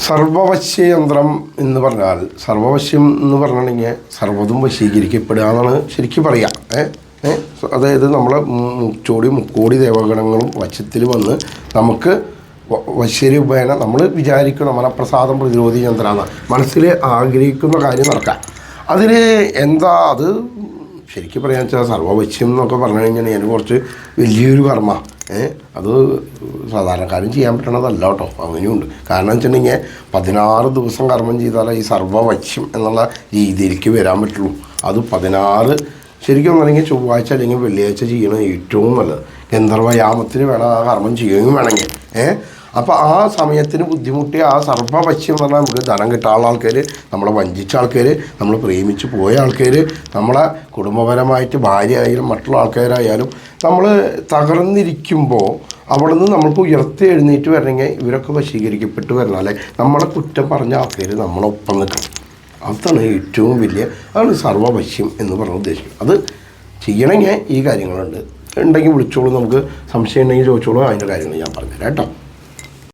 സർവവശ്യയന്ത്രം എന്ന് പറഞ്ഞാൽ സർവവശ്യം എന്ന് പറഞ്ഞിട്ടുണ്ടെങ്കിൽ സർവതും വശീകരിക്കപ്പെടുക എന്നാണ് ശരിക്കും പറയാം ഏ? ഏ? അതായത് നമ്മളെ മുച്ചോടി മുക്കോടി ദേവഗണങ്ങളും വശത്തിൽ വന്ന് നമുക്ക് വശ്യരൂപേണ നമ്മൾ വിചാരിക്കുന്ന മനപ്രസാദം പ്രതിരോധി യന്ത്രമാണ്. മനസ്സിൽ ആഗ്രഹിക്കുന്ന കാര്യം നടക്കാം. അതിൽ എന്താ അത്? ശരിക്കും പറയാന്ന് വെച്ചാൽ സർവവശ്യം എന്നൊക്കെ പറഞ്ഞു കഴിഞ്ഞാൽ ഞാൻ കുറച്ച് വലിയൊരു കർമ്മ. അത് സാധാരണക്കാരും ചെയ്യാൻ പറ്റണതല്ല കേട്ടോ. അങ്ങനെയുണ്ട്. കാരണം വെച്ചിട്ടുണ്ടെങ്കിൽ പതിനാറ് ദിവസം കർമ്മം ചെയ്താലേ ഈ സർവവശ്യം എന്നുള്ള രീതിയിലേക്ക് വരാൻ പറ്റുള്ളൂ. അത് പതിനാറ് ശരിക്കും പറഞ്ഞെങ്കിൽ ചൊവ്വാഴ്ച അല്ലെങ്കിൽ വെള്ളിയാഴ്ച ചെയ്യണത് ഏറ്റവും നല്ലത്. ഗന്ധർവയാമത്തിന് വേണം ആ കർമ്മം ചെയ്യുകയും വേണമെങ്കിൽ. ഏഹ് അപ്പോൾ ആ സമയത്തിന് ബുദ്ധിമുട്ടി ആ സർവപക്ഷ്യം എന്ന് പറഞ്ഞാൽ നമുക്ക് ധനം കിട്ടാനുള്ള ആൾക്കാർ നമ്മളെ വഞ്ചിച്ച ആൾക്കാർ നമ്മൾ പ്രേമിച്ച് പോയ ആൾക്കാർ നമ്മളെ കുടുംബപരമായിട്ട് ഭാര്യ ആയാലും മറ്റുള്ള ആൾക്കാരായാലും നമ്മൾ തകർന്നിരിക്കുമ്പോൾ അവിടെ നിന്ന് നമ്മൾക്ക് ഉയർത്തി എഴുന്നേറ്റ് വരണമെങ്കിൽ ഇവരൊക്കെ വശീകരിക്കപ്പെട്ട് വരണാലേ നമ്മളെ കുറ്റം പറഞ്ഞ ആൾക്കാർ നമ്മളൊപ്പം നിൽക്കണം. അതാണ് ഏറ്റവും വലിയ അതാണ് സർവവശ്യം എന്ന് പറഞ്ഞ ഉദ്ദേശം. അത് ചെയ്യണമെങ്കിൽ ഈ കാര്യങ്ങളുണ്ട്. ഉണ്ടെങ്കിൽ വിളിച്ചോളൂ നമുക്ക് സംശയം ഉണ്ടെങ്കിൽ ചോദിച്ചോളൂ അതിന്റെ കാര്യങ്ങൾ ഞാൻ പറഞ്ഞുതരാം കേട്ടോ.